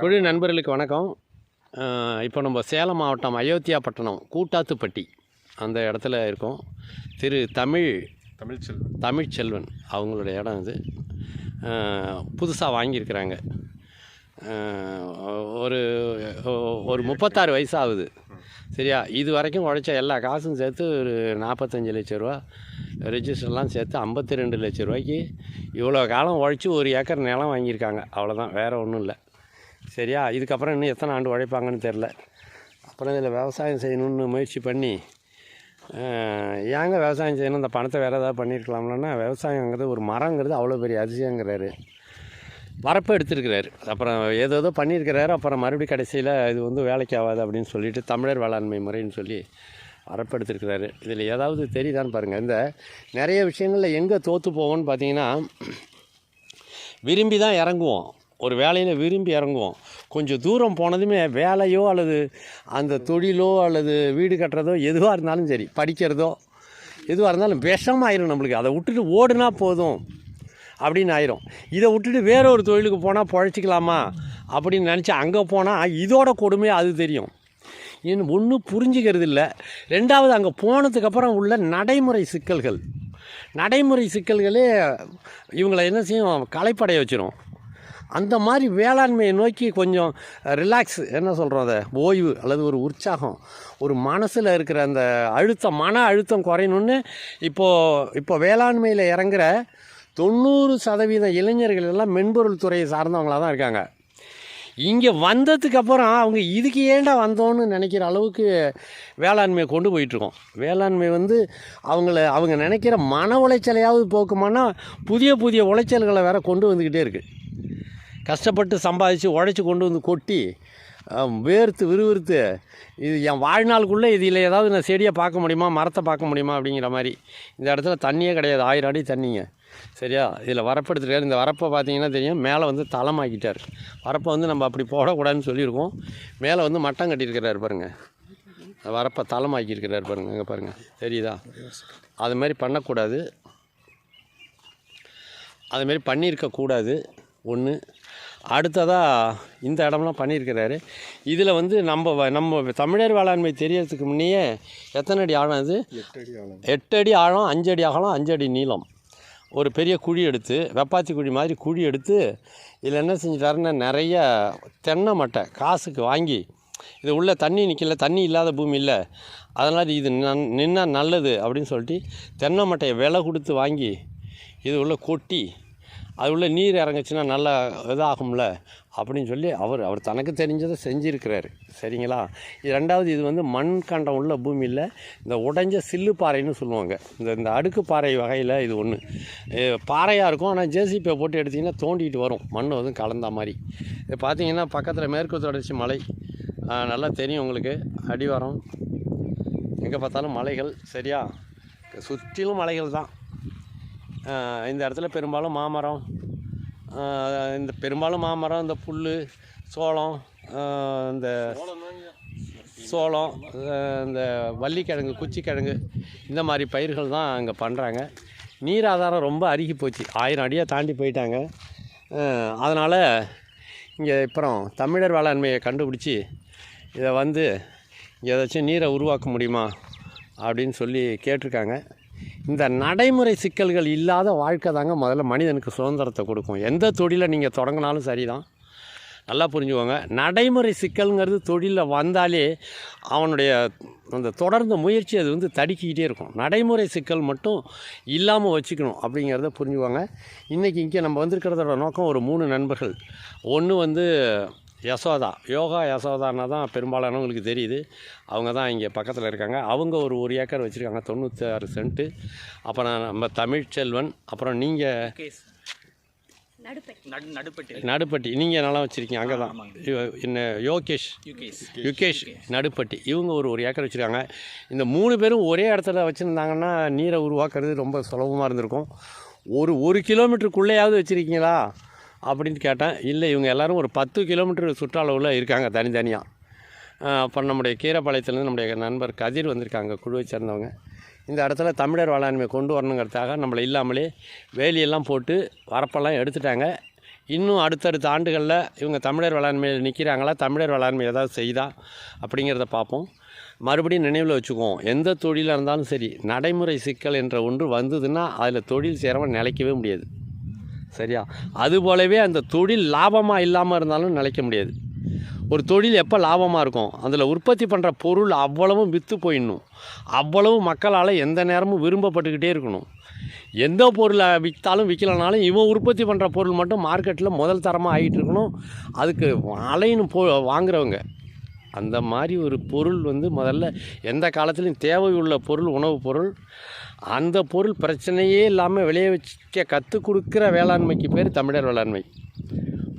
குழு நண்பர்களுக்கு வணக்கம். இப்போ நம்ம சேலம் மாவட்டம் அயோத்தியாப்பட்டினம் கூட்டாத்துப்பட்டி அந்த இடத்துல இருக்கோம். திரு தமிழ் தமிழ்ச்செல்வன். தமிழ்ச்செல்வன் அவங்களுடைய இடம் இது. புதுசாக வாங்கியிருக்கிறாங்க. ஒரு ஒரு முப்பத்தாறு வயசு ஆகுது சரியா? இது வரைக்கும் உழைச்ச எல்லா காசும் சேர்த்து ஒரு நாற்பத்தஞ்சு லட்ச ரூபா ரெஜிஸ்டர்லாம் சேர்த்து ஐம்பத்தி ரெண்டு லட்ச ரூபாய்க்கு இவ்வளோ காலம் உழைச்சி ஒரு ஏக்கர் நிலம் வாங்கியிருக்காங்க. அவ்வளோதான் வேறு ஒன்றும் இல்லை. சரியா? இதுக்கப்புறம் இன்னும் எத்தனை ஆண்டு உழைப்பாங்கன்னு தெரில. அப்புறம் இதில் விவசாயம் செய்யணும்னு முயற்சி பண்ணி ஏங்க விவசாயம் செய்யணும்? இந்த பணத்தை வேறு ஏதாவது பண்ணியிருக்கலாம்லன்னா விவசாயங்கிறது ஒரு மரங்கிறது அவ்வளோ பெரிய அதிசயங்கிறாரு. வரப்பு எடுத்திருக்கிறாரு. அப்புறம் ஏதோ ஏதோ பண்ணியிருக்கிறாரு. அப்புறம் மறுபடியும் கடைசியில் இது வந்து வேலைக்கு ஆகாது அப்படின்னு சொல்லிட்டு தமிழர் வேளாண்மை முறைன்னு சொல்லி வரப்பு எடுத்திருக்கிறாரு. இதில் ஏதாவது தெரியுதான்னு பாருங்கள் இந்த நிறைய விஷயங்களில் எங்கே தோற்று போவோம்னு பார்த்தீங்கன்னா விரும்பி தான் இறங்குவோம். ஒரு வேலையில் விரும்பி இறங்குவோம். கொஞ்சம் தூரம் போனதுமே வேலையோ அல்லது அந்த தொழிலோ அல்லது வீடு கட்டுறதோ எதுவாக இருந்தாலும் சரி படிக்கிறதோ எதுவாக இருந்தாலும் விஷமாயிரும் நம்மளுக்கு. அதை விட்டுட்டு ஓடுனா போதும் அப்படின்னு ஆயிரும். இதை விட்டுட்டு வேற ஒரு தொழிலுக்கு போனால் பழச்சிக்கலாமா அப்படின்னு நினச்சி அங்கே போனால் இதோட கொடுமை அது தெரியும். இன்னும் ஒன்றும் புரிஞ்சுக்கிறது இல்லை. ரெண்டாவது அங்கே போனதுக்கப்புறம் உள்ள நடைமுறை சிக்கல்கள். நடைமுறை சிக்கல்களே இவங்களை என்ன செய்யும்? களைப்படைய வச்சிரும். அந்த மாதிரி வேளாண்மையை நோக்கி கொஞ்சம் ரிலாக்ஸ் என்ன சொல்கிறோம் அதை ஓய்வு அல்லது ஒரு உற்சாகம் ஒரு மனசில் இருக்கிற அந்த அழுத்தம் மன அழுத்தம் குறையணுன்னு இப்போது இப்போ வேளாண்மையில் இறங்குற தொண்ணூறு சதவீத இளைஞர்கள் எல்லாம் மென்பொருள் துறையை சார்ந்தவங்களாக தான் இருக்காங்க. இங்கே வந்ததுக்கு அப்புறம் அவங்க இதுக்கு ஏன்டா வந்தோன்னு நினைக்கிற அளவுக்கு வேளாண்மையை கொண்டு போயிட்டுருக்கோம். வேளாண்மை வந்து அவங்கள அவங்க நினைக்கிற மன உளைச்சலையாவது போக்குமானா புதிய புதிய உளைச்சல்களை வேற கொண்டு வந்துக்கிட்டே இருக்குது கஷ்டப்பட்டு சம்பாதிச்சு உழைச்சி கொண்டு வந்து கொட்டி வேர்த்து விறுவிறுத்து இது என் வாழ்நாளுக்குள்ளே இதில் ஏதாவது நான் செடியை பார்க்க முடியுமா? மரத்தை பார்க்க முடியுமா? அப்படிங்கிற மாதிரி. இந்த இடத்துல தண்ணியே கிடையாது. ஆயிரம் அடி தண்ணிங்க. சரியா? இதில் வரப்படுத்திருக்காரு இந்த வரப்பை பார்த்தீங்கன்னா தெரியும். மேலே வந்து தளமாக்கிட்டார். வரப்பை வந்து நம்ம அப்படி போடக்கூடாதுன்னு சொல்லியிருக்கோம். மேலே வந்து மட்டம் கட்டியிருக்கிறாரு பாருங்கள் வரப்பை தளமாக்கியிருக்கிறார் பாருங்கள் அங்கே பாருங்கள் தெரியுதா? அது மாதிரி பண்ணக்கூடாது. அதுமாரி பண்ணியிருக்கக்கூடாது. ஒன்று. அடுத்ததாக இந்த இடம்லாம் பண்ணியிருக்கிறாரு. இதில் வந்து நம்ம நம்ம தமிழர் வேளாண்மை தெரியறதுக்கு முன்னையே எத்தனை அடி ஆழம் இது? எட்டு அடி ஆழம். எட்டு அடி ஆழம் அஞ்சு அடி அகலம் அஞ்சு அடி நீளம். ஒரு பெரிய குழி எடுத்து வெப்பாத்தி குழி மாதிரி குழி எடுத்து இதில் என்ன செஞ்சிட்டாருன்னா நிறைய தென்னை மட்டை காசுக்கு வாங்கி இது உள்ள தண்ணி நிற்கல தண்ணி இல்லாத பூமி இல்லை அதனால் இது நன் நின்னா நல்லது அப்படின்னு சொல்லிட்டு தென்னை மட்டையை விலை கொடுத்து வாங்கி இது உள்ள கொட்டி அது உள்ள நீர் இறங்குச்சுன்னா நல்லா இதாகும்ல அப்படின்னு சொல்லி அவர் அவர் தனக்கு தெரிஞ்சதை செஞ்சுருக்கிறாரு. சரிங்களா? இது ரெண்டாவது இது வந்து மண் கண்டம் உள்ள பூமியில் இந்த உடைஞ்ச சில்லு பாறைன்னு சொல்லுவாங்க. இந்த இந்த அடுக்கு பாறை வகையில் இது ஒன்று பாறையாக இருக்கும். ஆனால் ஜேசிபியை போட்டு எடுத்திங்கன்னா தோண்டிட்டு வரும். மண் வந்து கலந்த மாதிரி. இது பார்த்தீங்கன்னா பக்கத்தில் மேற்கு தொடர்ச்சி மலை. நல்லா தெரியும் உங்களுக்கு. அடிவாரம். எங்கே பார்த்தாலும் மலைகள். சரியா? சுற்றிலும் மலைகள் தான். இந்த இடத்துல பெரும்பாலும் மாமரம் இந்த பெரும்பாலும் மாமரம் இந்த புல் சோளம் இந்த சோளம் இந்த வள்ளிக்கிழங்கு குச்சிக்கிழங்கு இந்த மாதிரி பயிர்கள் தான் அங்கே பண்ணுறாங்க நீர் ஆதாரம் ரொம்ப அருகி போச்சு. ஆயிரம் அடியாக தாண்டி போயிட்டாங்க. அதனால் இங்கே அப்புறம் தமிழர் வேளாண்மையை கண்டுபிடிச்சி இதை வந்து ஏதாச்சும் நீரை உருவாக்க முடியுமா அப்படின்னு சொல்லி கேட்டிருக்காங்க. இந்த நடைமுறை சிக்கல்கள் இல்லாத வாழ்க்கை தாங்க முதல்ல மனிதனுக்கு சுதந்திரத்தை கொடுக்கும். எந்த தொழிலை நீங்கள் தொடங்கினாலும் சரிதான். நல்லா புரிஞ்சுக்கோங்க. நடைமுறை சிக்கல்ங்கிறது தொழிலில் வந்தாலே அவனுடைய அந்த தொடர்ந்த முயற்சி அது வந்து தடுக்கிக்கிட்டே இருக்கும். நடைமுறை சிக்கல் மட்டும் இல்லாமல் வச்சுக்கணும் அப்படிங்கிறத புரிஞ்சுக்கோங்க. இன்றைக்கி இங்கே நம்ம வந்திருக்கிறதோட நோக்கம் ஒரு மூணு நண்பர்கள். ஒன்று வந்து யசோதா யோகா யசோதான்னா தான் பெரும்பாலானவங்களுக்கு தெரியுது. அவங்க தான் இங்கே பக்கத்தில் இருக்காங்க. அவங்க ஒரு ஒரு ஏக்கர் வச்சுருக்காங்க தொண்ணூற்றி ஆறு சென்ட்டு அப்புறம் நம்ம தமிழ்ச்செல்வன் அப்புறம் நீங்கள் நடு நடுப்பட்டு. நடுப்பட்டி. நீங்கள் நல்லா வச்சுருக்கீங்க அங்கே தான். என்ன யோகேஷ். யுகேஷ். நடுப்பட்டி. இவங்க ஒரு ஒரு ஏக்கர் வச்சுருக்காங்க. இந்த மூணு பேரும் ஒரே இடத்துல வச்சுருந்தாங்கன்னா நீரை உருவாக்குறது ரொம்ப சுலபமாக இருந்திருக்கும். ஒரு ஒரு கிலோமீட்டருக்குள்ளேயாவது வச்சுருக்கீங்களா? அப்படின்னு கேட்டேன். இல்லை இவங்க எல்லாரும் ஒரு பத்து கிலோமீட்டர் சுற்றளவில் இருக்காங்க தனித்தனியாக அப்புறம் நம்முடைய கீரப்பாளையத்துலேருந்து நம்முடைய நண்பர் கதிர் வந்திருக்காங்க குழுவை சேர்ந்தவங்க. இந்த இடத்துல தமிழர் வேளாண்மை கொண்டு வரணுங்கிறதுக்காக நம்மளை இல்லாமலே வேலியெல்லாம் போட்டு வரப்பெல்லாம் எடுத்துட்டாங்க. இன்னும் அடுத்தடுத்த ஆண்டுகளில் இவங்க தமிழர் வேளாண்மையில் நிற்கிறாங்களா தமிழர் வேளாண்மை ஏதாவது செய்தா அப்படிங்கிறத பார்ப்போம். மறுபடியும் நினைவில் வச்சுக்குவோம். எந்த தொழிலாக இருந்தாலும் சரி நடைமுறை சிக்கல் என்ற ஒன்று வந்ததுன்னா அதில் தொழில் சேரவன் நிலைக்கவே முடியாது. சரியா? அது போலவே அந்த தொழில் லாபமாக இல்லாமல் இருந்தாலும் நிலைக்க முடியாது. ஒரு தொழில் எப்போ லாபமாக இருக்கும்? அதில் உற்பத்தி பண்ணுற பொருள் அவ்வளவும் விற்று போயிடணும். அவ்வளவு மக்களால் எந்த நேரமும் விரும்பப்பட்டுக்கிட்டே இருக்கணும். எந்த பொருளை விற்றாலும் விற்கலனாலும் இவன் உற்பத்தி பண்ணுற பொருள் மட்டும் மார்க்கெட்டில் முதல் தரமாக ஆகிட்டு இருக்கணும். அதுக்கு அலைன்னு போ வாங்குறவங்க. அந்த மாதிரி ஒரு பொருள் வந்து முதல்ல எந்த காலத்துலையும் தேவை உள்ள பொருள் உணவுப் பொருள் அந்த பொருள் பிரச்சனையே இல்லாமல் விளைவிக்க கற்றுக் கொடுக்குற வேளாண்மைக்கு பேர் தமிழர் வேளாண்மை.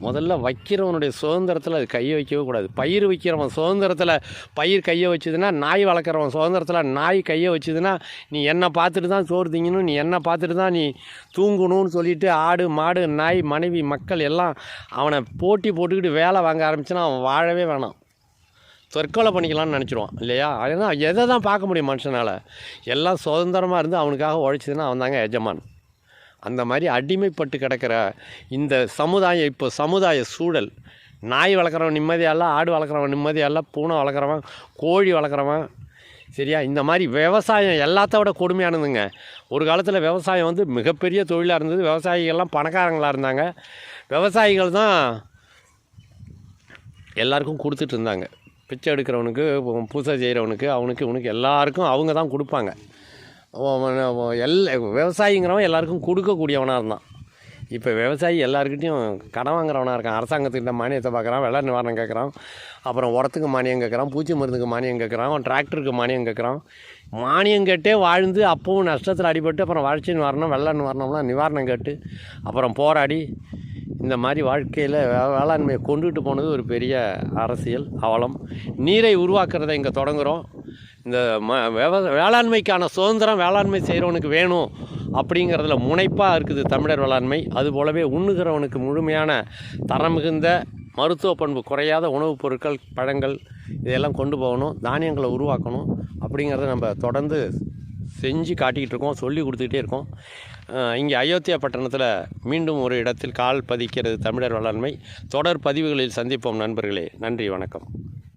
முதல்ல வைக்கிறவனுடைய சுதந்திரத்தில் அது கையை வைக்கவே கூடாது. பயிர் வைக்கிறவன் சுதந்திரத்தில் பயிர் கையை வச்சுதுன்னா நாய் வளர்க்குறவன் சுதந்திரத்தில் நாய் கையை வச்சுதுன்னா நீ என்னை பார்த்துட்டு தான் சோறு திங்கணும் நீ என்னை பார்த்துட்டு தான் நீ தூங்கணும்னு சொல்லிட்டு ஆடு மாடு நாய் மனைவி மக்கள் எல்லாம் அவனை போட்டி போட்டுக்கிட்டு வேலை வாங்க ஆரம்பிச்சுன்னா அவன் வாழவே வேணாம். தற்கொலை பண்ணிக்கலாம்னு நினச்சிருவான் இல்லையா? ஏன்னா எதை தான் பார்க்க முடியும் மனுஷனால்? எல்லாம் சுதந்திரமாக இருந்து அவனுக்காக உழைச்சதுன்னா அவன் தாங்க எஜமான். அந்த மாதிரி அடிமைப்பட்டு கிடக்கிற இந்த சமுதாயம் இப்போ சமுதாய சூழல் நாய் வளர்க்குறவன் நிம்மதியாக இல்லை ஆடு வளர்க்குறவன் நிம்மதியாக பூனை வளர்க்குறவன் கோழி வளர்க்குறவன் சரியா? இந்த மாதிரி விவசாயம் எல்லாத்த விட கொடுமையானதுங்க ஒரு காலத்தில் விவசாயம் வந்து மிகப்பெரிய தொழிலாக இருந்தது. விவசாயிகள்லாம் பணக்காரங்களாக இருந்தாங்க. விவசாயிகள் தான் எல்லாருக்கும் கொடுத்துட்டு இருந்தாங்க. பிச்சை எடுக்கிறவனுக்கு பூசை செய்கிறவனுக்கு அவனுக்கு இவனுக்கு எல்லாருக்கும் அவங்க தான் கொடுப்பாங்க. எல் விவசாயிங்கிறவன் எல்லாருக்கும் கொடுக்கக்கூடியவனாக இருந்தான். இப்போ விவசாயி எல்லாருக்கிட்டையும் கடன் வாங்குறவனாக இருக்கான். அரசாங்கத்துக்கிட்ட மானியத்தை பார்க்குறான் வெள்ள நிவாரணம் கேட்குறான். அப்புறம் உரத்துக்கு மானியம் கேட்குறான் பூச்சி மருந்துக்கு மானியம் கேட்குறான் டிராக்டருக்கு மானியம் கேட்குறான். மானியம் கேட்டே வாழ்ந்து அப்பவும் நஷ்டத்தில் அடிபட்டு அப்புறம் வறட்சி நிவாரணம் வெள்ள நிவாரணம்லாம் நிவாரணம் கேட்டு அப்புறம் போராடி இந்த மாதிரி வாழ்க்கையில் வேளாண்மையை கொண்டுட்டு போனது ஒரு பெரிய அரசியல் அவலம். நீரை உருவாக்குறதை இங்கே தொடங்குகிறோம் இந்த ம விவ வேளாண்மைக்கான சுதந்திரம் வேளாண்மை செய்கிறவனுக்கு வேணும் அப்படிங்கிறதுல முனைப்பாக இருக்குது தமிழர் வேளாண்மை. அதுபோலவே உண்ணுகிறவனுக்கு முழுமையான தரம் மிகுந்த மருத்துவ பண்பு குறையாத உணவுப் பொருட்கள் பழங்கள் இதையெல்லாம் கொண்டு போகணும் தானியங்களை உருவாக்கணும் அப்படிங்கிறத நம்ம தொடர்ந்து செஞ்சு காட்டிக்கிட்டு இருக்கோம் சொல்லி கொடுத்துக்கிட்டே இருக்கோம். இங்கே அயோத்தியா பட்டணத்தில் மீண்டும் ஒரு இடத்தில் கால் பதிக்கிறது தமிழர் வேளாண்மை. தொடர் பதிவுகளில் சந்திப்போம் நண்பர்களே. நன்றி வணக்கம்.